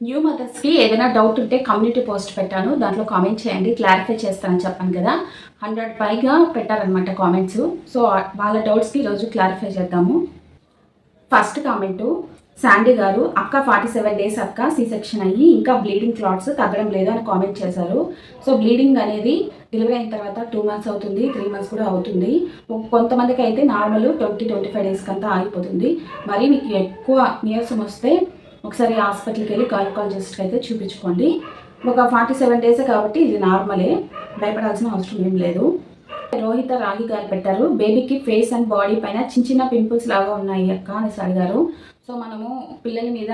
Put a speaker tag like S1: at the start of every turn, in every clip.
S1: New మదర్స్కి ఏదైనా doubt ఉంటే community post పెట్టాను. దాంట్లో కామెంట్ చేయండి క్లారిఫై చేస్తానని చెప్పాను కదా. హండ్రెడ్ పైగా పెట్టారనమాట కామెంట్స్ సో వాళ్ళ డౌట్స్కి ఈరోజు క్లారిఫై చేద్దాము. ఫస్ట్ కామెంటు శాండీ గారు అక్క ఫార్టీ సెవెన్ డేస్ అక్క సి సెక్షన్ అయ్యి ఇంకా బ్లీడింగ్ క్లాట్స్ తగ్గడం లేదు అని కామెంట్ చేశారు. సో బ్లీడింగ్ అనేది డెలివరీ అయిన తర్వాత టూ మంత్స్ అవుతుంది త్రీ మంత్స్ కూడా అవుతుంది. కొంతమందికి అయితే నార్మల్ ట్వంటీ ట్వంటీ ఫైవ్ డేస్కి అంతా ఆగిపోతుంది. మరి మీకు ఎక్కువ నీరసం వస్తే ఒకసారి హాస్పిటల్కి వెళ్ళి గైనకాలజిస్ట్కి అయితే చూపించుకోండి. ఒక ఫార్టీ సెవెన్ డేస్ కాబట్టి ఇది నార్మలే. భయపడాల్సిన అవసరం ఏం లేదు. రోహిత రాగి గారు పెట్టారు. బేబీకి ఫేస్ అండ్ బాడీ పైన చిన్న చిన్న పింపుల్స్ లాగా ఉన్నాయి అక్క అనేసి అడిగారు సో మనము పిల్లల మీద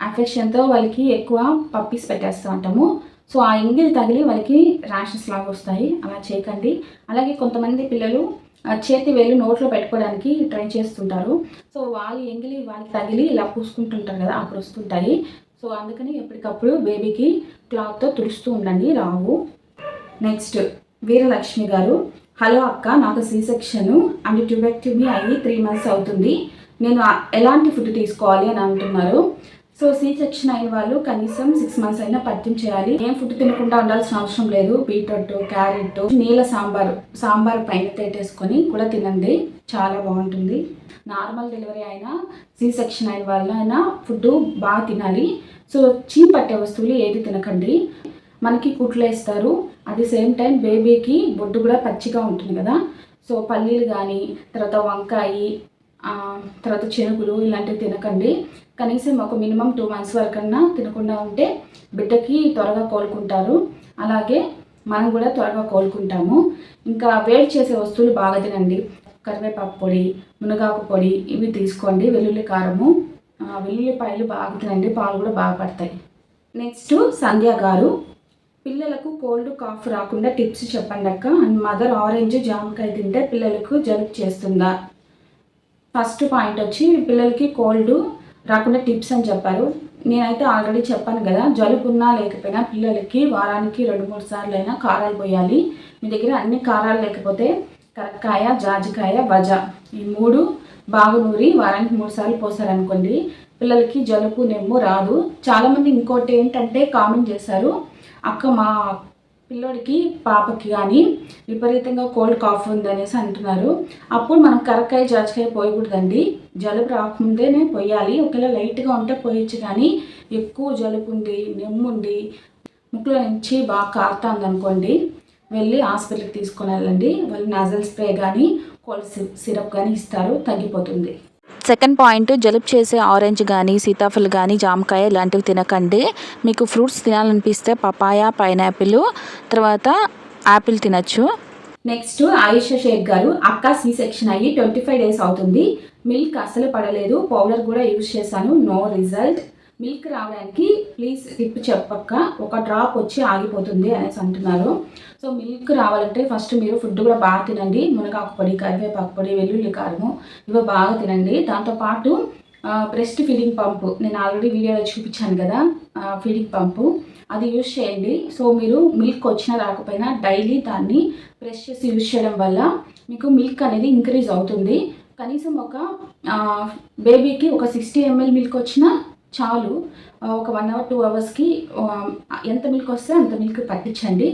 S1: అఫెక్షన్తో వాళ్ళకి ఎక్కువ పప్పీస్ పెట్టేస్తూ ఉంటాము. సో ఆ ఎంగిల్ తగిలి వాళ్ళకి ర్యాషెస్ లాగా వస్తాయి. అలా చేయకండి. అలాగే కొంతమంది పిల్లలు చేతి వేలు నోట్లో పెట్టుకోవడానికి ట్రై చేస్తుంటారు. సో వాళ్ళు ఎంగిలి వాళ్ళకి తగిలి ఇలా పూసుకుంటుంటారు కదా అప్పుడు వస్తుంటాయి సో అందుకని ఎప్పటికప్పుడు బేబీకి క్లాత్తో తుడుస్తూ ఉండండి రావు. నెక్స్ట్ వీరలక్ష్మి గారు హలో అక్క నాకు సీ సెక్షన్ అండ్ ట్యూబెక్టమీ అయ్యి త్రీ మంత్స్ అవుతుంది. నేను ఎలాంటి ఫుడ్ తీసుకోవాలి అని అంటున్నారు. సో సి సెక్షన్ అయిన వాళ్ళు కనీసం సిక్స్ మంత్స్ అయినా పత్యం చేయాలి. ఏం ఫుడ్ తినకుండా ఉండాల్సిన అవసరం లేదు. బీట్రూట్ క్యారెట్ నీళ్ళ సాంబార్ సాంబార్ పైన తేటేసుకొని కూడా తినండి. చాలా బాగుంటుంది. నార్మల్ డెలివరీ అయినా సీ సెక్షన్ అయిన వాళ్ళైనా ఫుడ్ బాగా తినాలి. సో చీ పట్టే వస్తువులు ఏది తినకండి. మనకి కుట్లు వేస్తారు. అట్ ది సేమ్ టైం బేబీకి బొడ్డు కూడా పచ్చిగా ఉంటుంది కదా. సో పల్లీలు కానీ తర్వాత వంకాయ తర్వాత చెనుగులు ఇలాంటివి తినకండి. కనీసం ఒక మినిమం టూ మంత్స్ వరకన్నా తినకుండా ఉంటే బిడ్డకి త్వరగా కోలుకుంటారు. అలాగే మనం కూడా త్వరగా కోలుకుంటాము. ఇంకా వేడి చేసే వస్తువులు బాగా తినండి. కరివేపాకు పొడి మునగాకు పొడి ఇవి తీసుకోండి. వెల్లుల్లి కారము వెల్లుల్లిపాయలు బాగా తినండి. పాలు కూడా బాగా పడతాయి. నెక్స్ట్ సంధ్య గారు పిల్లలకు కోల్డ్ కాఫ్ రాకుండా టిప్స్ చెప్పండి అక్క. అండ్ మదర్ ఆరెంజ్ జామకాయ తింటే పిల్లలకు జలుబు చేస్తుందా? ఫస్ట్ పాయింట్ వచ్చి పిల్లలకి కోల్డ్ రాకుండా టిప్స్ అని చెప్పారు. నేనైతే ఆల్రెడీ చెప్పాను కదా జలుబు ఉన్నా లేకపోయినా పిల్లలకి వారానికి రెండు మూడు సార్లు అయినా కారాలు పోయాలి. మీ దగ్గర అన్ని కారాలు లేకపోతే కరక్కాయ జాజికాయ వజ ఈ మూడు బాగు నూరి వారానికి మూడు సార్లు పోసారనుకోండి పిల్లలకి జలుబు నెమ్ము రాదు. చాలామంది ఇంకోటి ఏంటంటే కామెంట్ చేశారు అక్క మా పిల్లోడికి పాపకి కానీ విపరీతంగా కోల్డ్ కాఫ్ ఉంది అనేసి అంటున్నారు. అప్పుడు మనం కరక్కాయ జాజికాయ పోయకూడదండి. జలుబు రాకముందేనే పోయాలి. ఒకవేళ లైట్గా ఉంటే పోయొచ్చు కానీ ఎక్కువ జలుబు ఉండి నెమ్ముండి ముక్కులో నుంచి బాగా కారుతుంది అనుకోండి వెళ్ళి హాస్పిటల్కి తీసుకుని వెళ్ళండి. వాళ్ళు నాజల్ స్ప్రే కానీ కోల్డ్ సిరప్ కానీ ఇస్తారు తగ్గిపోతుంది.
S2: సెకండ్ పాయింట్ జలుబు చేసే ఆరెంజ్ కానీ సీతాఫలం కానీ జామకాయ ఇలాంటివి తినకండి. మీకు ఫ్రూట్స్ తినాలనిపిస్తే పపాయ పైనాపిల్ తర్వాత యాపిల్ తినచ్చు.
S1: నెక్స్ట్ ఆయుష షేక్ గారు అక్క సి సెక్షన్ అయ్యి ట్వంటీ ఫైవ్ డేస్ అవుతుంది. మిల్క్ అసలు పడలేదు. పౌడర్ కూడా యూజ్ చేశాను. నో రిజల్ట్ మిల్క్ రావడానికి ప్లీజ్ టిప్ చెప్పక్క. ఒక డ్రాప్ వచ్చి ఆగిపోతుంది అనేసి అంటున్నారు. సో మిల్క్ రావాలంటే ఫస్ట్ మీరు ఫుడ్ కూడా బాగా తినండి. మునగాకు పొడి కరివేపాకు పొడి వెల్లుల్లి కారము ఇవి బాగా తినండి. దాంతోపాటు బ్రెస్ట్ ఫీడింగ్ పంపు నేను ఆల్రెడీ వీడియోలో చూపించాను కదా ఫీడింగ్ పంపు అది యూజ్ చేయండి. సో మీరు మిల్క్ వచ్చినా రాకపోయినా డైలీ దాన్ని ప్రెస్ చేసి యూజ్ చేయడం వల్ల మీకు మిల్క్ అనేది ఇంక్రీజ్ అవుతుంది. కనీసం ఒక బేబీకి ఒక సిక్స్టీ ఎంఎల్ మిల్క్ వచ్చినా చాలు. ఒక వన్ అవర్ టూ అవర్స్కి ఎంత మిల్క్ వస్తే అంత మిల్క్ పట్టించండి.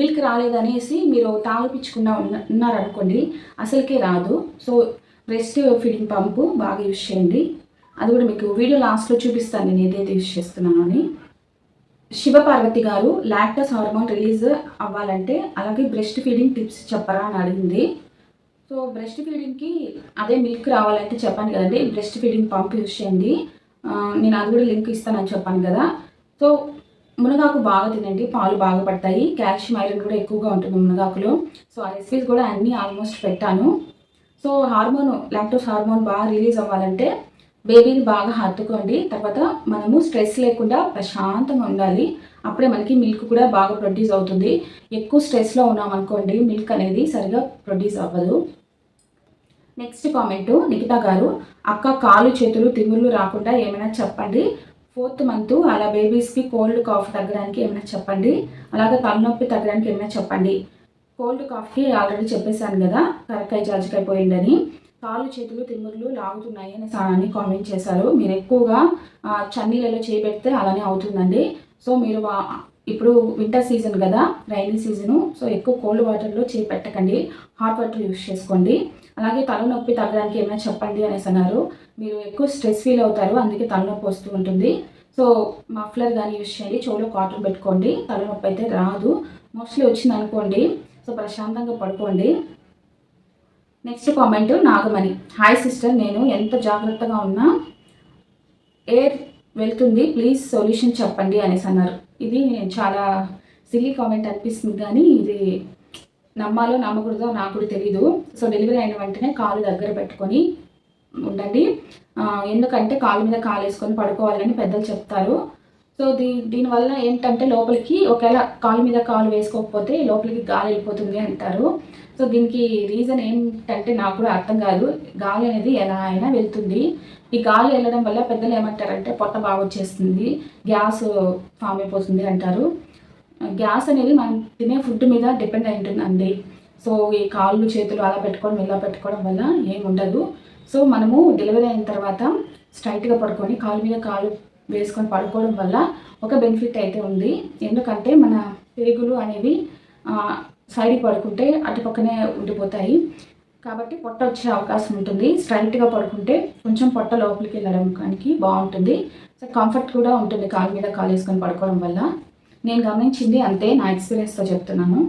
S1: మిల్క్ రాలేదనేసి మీరు తాగిపించకుండా ఉన్న ఉన్నారనుకోండి అసలుకే రాదు. సో బ్రెస్ట్ ఫీడింగ్ పంపు బాగా యూజ్ చేయండి. అది కూడా మీకు వీడియో లాస్ట్లో చూపిస్తాను నేను ఏదైతే యూజ్ చేస్తున్నాను అని. శివపార్వతి గారు లాక్టస్ హార్మోన్ రిలీజ్ అవ్వాలంటే అలాగే బ్రెస్ట్ ఫీడింగ్ టిప్స్ చెప్పరా అని అడిగింది. సో బ్రెస్ట్ ఫీడింగ్కి అదే మిల్క్ రావాలంటే చెప్పాను కదండి బ్రెస్ట్ ఫీడింగ్ పంప్ యూజ్ చేయండి. నేను అది కూడా లింక్ ఇస్తానని చెప్పాను కదా. సో మునగాకు బాగా తినండి పాలు బాగా పడతాయి. కాల్షియం ఐరన్ కూడా ఎక్కువగా ఉంటుంది మునగాకులో. సో ఆ రెసిపీస్ కూడా అన్నీ ఆల్మోస్ట్ పెట్టాను. సో హార్మోన్ లాక్టోస్ హార్మోన్ బాగా రిలీజ్ అవ్వాలంటే బేబీని బాగా హత్తుకోండి. తర్వాత మనము స్ట్రెస్ లేకుండా ప్రశాంతంగా ఉండాలి. అప్పుడే మనకి మిల్క్ కూడా బాగా ప్రొడ్యూస్ అవుతుంది. ఎక్కువ స్ట్రెస్లో ఉన్నాం అనుకోండి మిల్క్ అనేది సరిగా ప్రొడ్యూస్ అవ్వదు. నెక్స్ట్ కామెంట్ నిఖిత గారు అక్క కాలు చేతులు తిమ్ముళ్ళు రాకుండా ఏమైనా చెప్పండి? ఫోర్త్ మంత్ అలా బేబీస్కి కోల్డ్ కాఫ్ తగ్గడానికి ఏమైనా చెప్పండి? అలాగే తలనొప్పి తగ్గడానికి ఏమైనా చెప్పండి? కోల్డ్ కాఫ్కి ఆల్రెడీ చెప్పేశాను కదా కరక్కాయ జాజికాయ పోయిందని. కాళ్ళు చేతులు తిమ్ముర్లు లాగుతున్నాయి అనే అని కామెంట్ చేశారు. మీరు ఎక్కువగా చన్నీలలో చన్నీళ్ళలో అలానే అవుతుందండి. సో మీరు ఇప్పుడు వింటర్ సీజన్ కదా రైనీ సీజను సో ఎక్కువ కోల్డ్ వాటర్లో చేపెట్టకండి. హాట్ వాటర్ యూస్ చేసుకోండి. అలాగే తలనొప్పి తగ్గడానికి ఏమైనా చెప్పండి అనేసి అన్నారు. మీరు ఎక్కువ స్ట్రెస్ ఫీల్ అవుతారు అందుకే తలనొప్పి వస్తూ ఉంటుంది. సో మఫ్లర్ కానీ యూస్ చేయండి. చెవులో కాటన్ పెట్టుకోండి. తలనొప్పి అయితే రాదు. మోస్ట్లీ వచ్చింది అనుకోండి. సో ప్రశాంతంగా పడుకోండి. Next comment Nagamani. Hi sister నేను ఎంత జాగ్రత్తగా ఉన్నా ఎయిర్ వెళ్తుంది. ప్లీజ్ సొల్యూషన్ చెప్పండి అనేసి అన్నారు. ఇది చాలా సిల్లీ కామెంట్ అనిపిస్తుంది కానీ ఇది నమ్మాలో నమ్మకూడదో నాకు కూడా తెలీదు. సో డెలివరీ అయిన వెంటనే కాలు దగ్గర పెట్టుకొని ఉండండి. ఎందుకంటే కాలు మీద కాలు వేసుకొని పడుకోవాలని పెద్దలు చెప్తారు. సో దీ దీనివల్ల ఏంటంటే లోపలికి ఒకవేళ కాలు మీద కాలు వేసుకోకపోతే లోపలికి గాలి వెళ్ళిపోతుంది అంటారు. సో దీనికి రీజన్ ఏంటంటే నాకు కూడా అర్థం కాదు. గాలి అనేది ఎలా అయినా వెళ్తుంది. ఈ గాలి వెళ్ళడం వల్ల పెద్దలు ఏమంటారంటే పొట్ట బాగా వచ్చేస్తుంది గ్యాస్ ఫామ్ అయిపోతుంది అంటారు. గ్యాస్ అనేది మనం తినే ఫుడ్ మీద డిపెండ్ అయి ఉంటుందండి సో ఈ కాళ్ళు చేతులు అలా పెట్టుకోవడం ఇలా పెట్టుకోవడం వల్ల ఏం ఉండదు. సో మనము డెలివరీ అయిన తర్వాత స్ట్రైట్గా పడుకొని కాలు మీద కాలు వేసుకొని పడుకోవడం వల్ల ఒక బెనిఫిట్ అయితే ఉంది. ఎందుకంటే మన పేగులు అనేవి సైడ్ సైడ్కి పడుకుంటే అటుపక్కనే ఉండిపోతాయి. కాబట్టి పొట్ట వచ్చే అవకాశం ఉంటుంది. స్ట్రైట్గా పడుకుంటే కొంచెం పొట్ట లోపలికి వెళ్ళడానికి బాగుంటుంది. సో కంఫర్ట్ కూడా ఉంటుంది కాలు మీద కాలు వేసుకొని పడుకోవడం వల్ల. నేను గమనించింది అంతే నా ఎక్స్పీరియన్స్తో చెప్తున్నాను.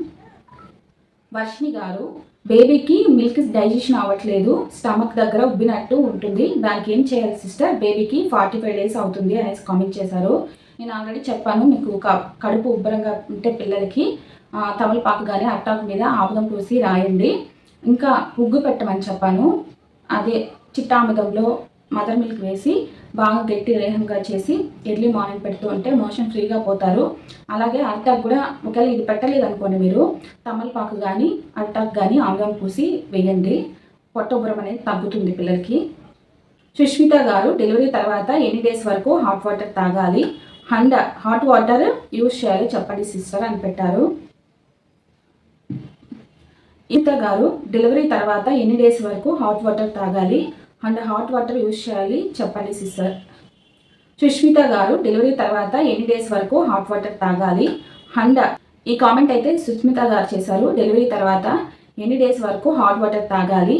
S1: వర్షిణి గారు బేబీకి మిల్క్ డైజెషన్ అవ్వట్లేదు స్టమక్ దగ్గర ఉబ్బినట్టు ఉంటుంది దానికి ఏం చేయాలి సిస్టర్ బేబీకి ఫార్టీ ఫైవ్ డేస్ అవుతుంది అనేసి కామెంట్ చేశారు. నేను ఆల్రెడీ చెప్పాను మీకు క- కడుపు ఉబ్బరంగా ఉంటే పిల్లలకి తమలపాకు కానీ అట్టాకు మీద ఆముదం పూసి రాయండి. ఇంకా ఉగ్గు పెట్టమని చెప్పాను. అదే చిట్టాముదంలో మదర్ మిల్క్ వేసి బాగా గట్టి రేహంగా చేసి ఎర్లీ మార్నింగ్ పెడుతూ ఉంటే మోషన్ ఫ్రీగా పోతారు. అలాగే అరటాకు కూడా ఒకవేళ ఇది పెట్టలేదు అనుకోండి మీరు తమలపాకు కానీ అరటాకు కానీ ఆముదం పూసి వేయండి. పొట్టబురం అనేది తగ్గుతుంది పిల్లలకి. సుష్మిత గారు డెలివరీ తర్వాత ఎన్ని డేస్ వరకు హాట్ వాటర్ తాగాలి? హండ హాట్ వాటర్ యూజ్ చేయాలి చెప్పండి సిస్టర్ అని పెట్టారు. ఇంత గారు డెలివరీ తర్వాత ఎన్ని డేస్ వరకు హాట్ వాటర్ తాగాలి? అండ్ హాట్ వాటర్ యూజ్ చేయాలి. చెప్పండి సిస్టర్. సుష్మిత గారు డెలివరీ తర్వాత ఎన్ని డేస్ వరకు హాట్ వాటర్ తాగాలి? అండ్ ఈ కామెంట్ అయితే సుష్మిత గారు చేశారు. డెలివరీ తర్వాత ఎన్ని డేస్ వరకు హాట్ వాటర్ తాగాలి?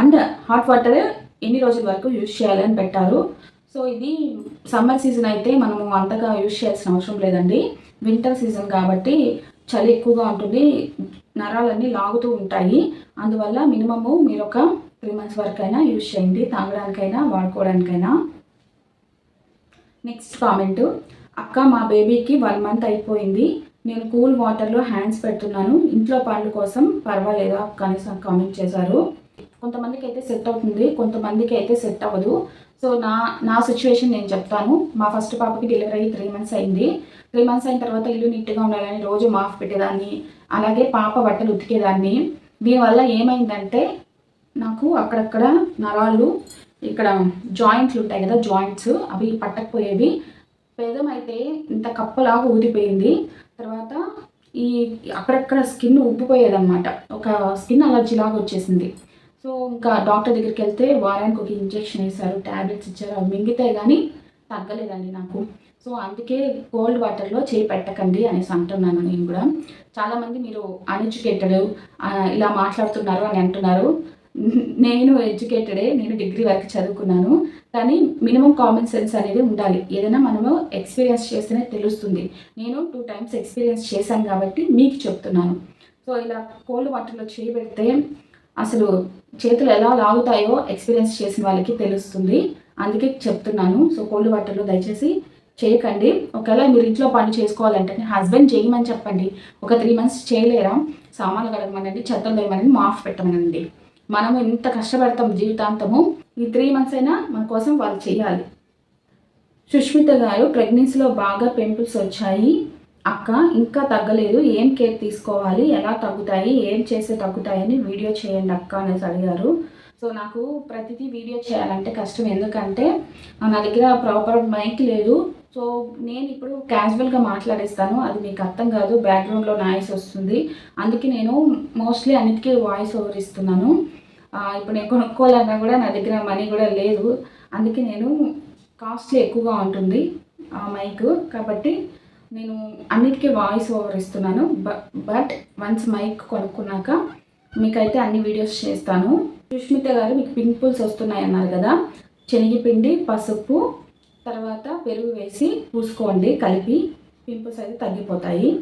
S1: అండ్ హాట్ వాటర్ ఎన్ని రోజుల వరకు యూజ్ చేయాలని పెట్టారు? సో ఇది సమ్మర్ సీజన్ అయితే మనము అంతగా యూజ్ చేయాల్సిన అవసరం లేదండి. వింటర్ సీజన్ కాబట్టి చలి ఎక్కువగా ఉంటుంది. నరాలన్నీ లాగుతూ ఉంటాయి. అందువల్ల మినిమము మీరు ఒక త్రీ మంత్స్ వరకు అయినా యూజ్ చేయండి తాగడానికైనా వాడుకోవడానికైనా. నెక్స్ట్ కామెంట్ అక్క మా బేబీకి వన్ మంత్ అయిపోయింది. నేను కూల్ వాటర్లో హ్యాండ్స్ పెడుతున్నాను. ఇంట్లో పనుల కోసం పర్వాలేదా? అక్క అనేసి కామెంట్ చేశారు. కొంతమందికి అయితే సెట్ అవుతుంది కొంతమందికి అయితే సెట్ అవ్వదు. సో నా నా సిచ్యువేషన్ నేను చెప్తాను. మా ఫస్ట్ పాపకి డెలివరీ అయ్యి త్రీ మంత్స్ అయింది. త్రీ మంత్స్ అయిన తర్వాత ఇల్లు నీట్గా ఉండాలని రోజు మాఫ్ పెట్టేదాన్ని అలాగే పాప బట్టలు ఉతికేదాన్ని. దీనివల్ల ఏమైందంటే నాకు అక్కడక్కడ నరాలు ఇక్కడ జాయింట్లు ఉంటాయి కదా జాయింట్స్ అవి పట్టకపోయేవి. పేదం అయితే ఇంత కప్పలాగా ఊదిపోయింది. తర్వాత ఈ అక్కడక్కడ స్కిన్ ఉబ్బిపోయేదన్నమాట. ఒక స్కిన్ అలర్జీ లాగా వచ్చేసింది. సో ఇంకా డాక్టర్ దగ్గరికి వెళ్తే వారానికి ఒక ఇంజెక్షన్ వేశారు ట్యాబ్లెట్స్ ఇచ్చారు అవి మింగితే కానీ తగ్గలేదండి నాకు. సో అందుకే కోల్డ్ వాటర్లో చేయి పెట్టకండి అనేసి అంటున్నాను నేను కూడా. చాలామంది మీరు అన్ఎడ్యుకేటెడ్ ఇలా మాట్లాడుతున్నారు అని అంటున్నారు. నేను ఎడ్యుకేటెడే నేను డిగ్రీ వరకు చదువుకున్నాను. కానీ మినిమం కామన్ సెన్స్ అనేది ఉండాలి. ఏదైనా మనము ఎక్స్పీరియన్స్ చేస్తేనే తెలుస్తుంది. నేను టూ టైమ్స్ ఎక్స్పీరియన్స్ చేశాను కాబట్టి మీకు చెప్తున్నాను. సో ఇలా కోల్డ్ వాటర్లో చేయబెడితే అసలు చేతులు ఎలా లాగుతాయో ఎక్స్పీరియన్స్ చేసిన వాళ్ళకి తెలుస్తుంది. అందుకే చెప్తున్నాను. సో కోల్డ్ వాటర్లో దయచేసి చేయకండి. ఒకవేళ మీరు ఇంట్లో పని చేసుకోవాలంటే హస్బెండ్ చేయమని చెప్పండి. ఒక త్రీ మంత్స్ చేయలేరా? సామాన్లు కడగమనండి చెత్తలు వేయమనండి మాఫ్ పెట్టమనండి. మనం ఇంత కష్టపడతాం జీవితాంతము. ఈ త్రీ మంత్స్ అయినా మన కోసం వాళ్ళు చేయాలి. సుష్మిత గారు ప్రెగ్నెన్సీలో బాగా పింపుల్స్ వచ్చాయి. అక్క ఇంకా తగ్గలేదు. ఏం కేర్ తీసుకోవాలి? ఎలా తగ్గుతాయి? ఏం చేస్తే తగ్గుతాయని వీడియో చేయండి అక్క అనేసి అడిగారు. సో నాకు ప్రతిదీ వీడియో చేయాలంటే కష్టం. ఎందుకంటే నా దగ్గర ప్రాపర్ మైక్ లేదు. సో నేను ఇప్పుడు క్యాజువల్గా మాట్లాడేస్తాను. అది మీకు అర్థం కాదు. బ్యాక్గ్రౌండ్లో నాయిస్ వస్తుంది. అందుకే నేను మోస్ట్లీ అన్నిటికీ వాయిస్ ఓవర్ ఇస్తున్నాను. ఇప్పుడు నేను కొనుక్కోవాలన్నా కూడా నా దగ్గర మనీ కూడా లేదు. అందుకే నేను కాస్ట్లీ ఎక్కువగా ఉంటుంది ఆ మైక్. కాబట్టి నేను అన్నిటికీ వాయిస్ ఓవర్ ఇస్తున్నాను. బట్ వన్స్ మైక్ కొనుక్కున్నాక మీకైతే అన్ని వీడియోస్ చేస్తాను. సుష్మిత గారు మీకు పింపుల్స్ వస్తున్నాయి అన్నారు కదా. శనగపిండి పసుపు తర్వాత పెరుగు వేసి పూసుకోండి కలిపి. పింపుల్స్ అయితే తగ్గిపోతాయి.